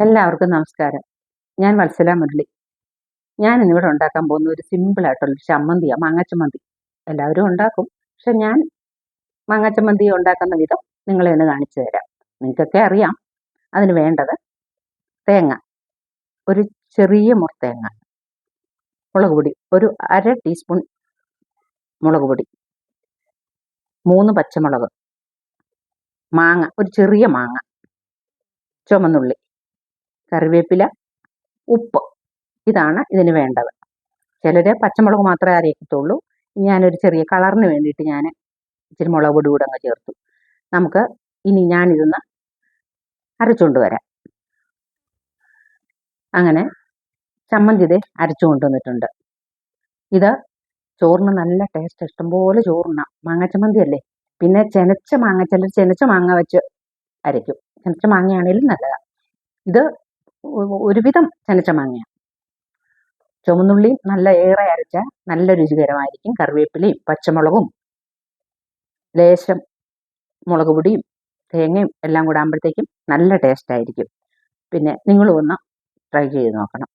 എല്ലാവർക്കും നമസ്കാരം. ഞാൻ വത്സല മുരളി. ഞാൻ ഇന്നിവിടെ ഉണ്ടാക്കാൻ പോകുന്ന ഒരു സിമ്പിൾ ആയിട്ടുള്ള ചമ്മന്തിയാണ് മാങ്ങച്ചമ്മന്തി. എല്ലാവരും ഉണ്ടാക്കും പക്ഷെ ഞാൻ മാങ്ങച്ചമ്മന്തി ഉണ്ടാക്കുന്ന വിധം നിങ്ങളെ ഒന്ന് കാണിച്ചു തരാം. നിങ്ങൾക്കൊക്കെ അറിയാം അതിന് വേണ്ടത് തേങ്ങ. ഒരു ചെറിയ മുറത്തേങ്ങ മുളക് പൊടി. ഒരു അര ടീസ്പൂൺ മുളക് പൊടി. മൂന്ന് പച്ചമുളക്. മാങ്ങ. ഒരു ചെറിയ മാങ്ങ. ചുമന്നുള്ളി കറിവേപ്പില ഉപ്പ് ഇതാണ് ഇതിന് വേണ്ടത്. ചിലർ പച്ചമുളക് മാത്രമേ അരയത്തുള്ളൂ ഞാനൊരു ചെറിയ കളറിന് വേണ്ടിയിട്ട് ഞാൻ ഇച്ചിരി മുളക് പൊടി കൂടെ അങ്ങ് ചേർത്തു. നമുക്ക് ഇനി ഞാനിതൊന്ന് അരച്ചുകൊണ്ട് വരാം. അങ്ങനെ ചമ്മന്തി അരച്ചു കൊണ്ടുവന്നിട്ടുണ്ട് ഇത് ചോറിന് നല്ല ടേസ്റ്റ് ഇഷ്ടംപോലെ ചോറുണ്ണ. മാങ്ങ ചമ്മന്തി അല്ലേ? പിന്നെ ചെനച്ച മാങ്ങ ചിലർ ചെനച്ച മാങ്ങ വെച്ച് അരയ്ക്കും. ചെനച്ച മാങ്ങയാണെങ്കിലും നല്ലതാണ് ഇത് ഒരുവിധം ചനച്ച മാങ്ങയാണ്. ചുവന്നുള്ളി നല്ല ഏറെ അരച്ച നല്ല രുചികരമായിരിക്കും കറിവേപ്പിലയും പച്ചമുളകും ലേശം മുളക് പൊടിയും തേങ്ങയും എല്ലാം കൂടാകുമ്പോഴത്തേക്കും നല്ല ടേസ്റ്റ് ആയിരിക്കും. പിന്നെ നിങ്ങൾ ഒന്ന് ട്രൈ ചെയ്ത് നോക്കണം.